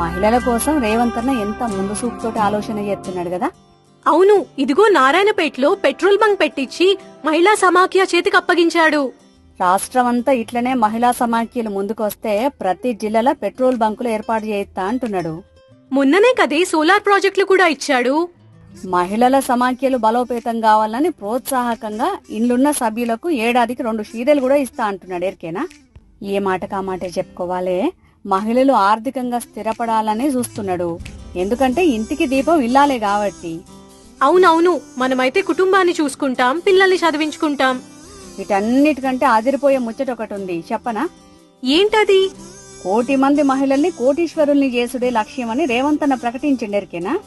మహిళల కోసం రేవంత్ అన్న ఎంత ముందు సూపుతోటి ఆలోచన చేస్తున్నాడు కదా. అవును ఇదిగో నారాయణపేటలో పెట్రోల్ బంక్ పెట్టించి మహిళా సమాఖ్య చేతికి అప్పగించాడు. రాష్ట్రం అంతా ఇట్లనే మహిళా సమాఖ్యలు ముందుకొస్తే ప్రతి జిల్లాలో పెట్రోల్ బంకులు ఏర్పాటు చేయిస్తా అంటున్నాడు. మొన్ననే కదే సోలార్ ప్రాజెక్టులు కూడా ఇచ్చాడు. మహిళల సమాఖ్యలు బలోపేతం కావాలని ప్రోత్సాహకంగా ఇండ్లున్న సభ్యులకు ఏడాదికి రెండు షీరెలు కూడా ఇస్తా అంటున్నాడు ఎరికేనా ఏ మాటకు మాటే చెప్పుకోవాలి? మహిళలు ఆర్థికంగా స్థిరపడాలని చూస్తున్నాడు. ఎందుకంటే ఇంటికి దీపం ఇల్లాలే కాబట్టి. అవునవును మనమైతే కుటుంబాన్ని చూసుకుంటాం పిల్లల్ని చదివించుకుంటాం. వీటన్నిటికంటే ఆదిరిపోయే ముచ్చట ఒకటి ఉంది చెప్పనా? ఏంటది? కోటి మంది మహిళల్ని కోటీశ్వరుల్ని చేసుడే లక్ష్యమని రేవంత్ అన్న ప్రకటించిండు ఎరికేనా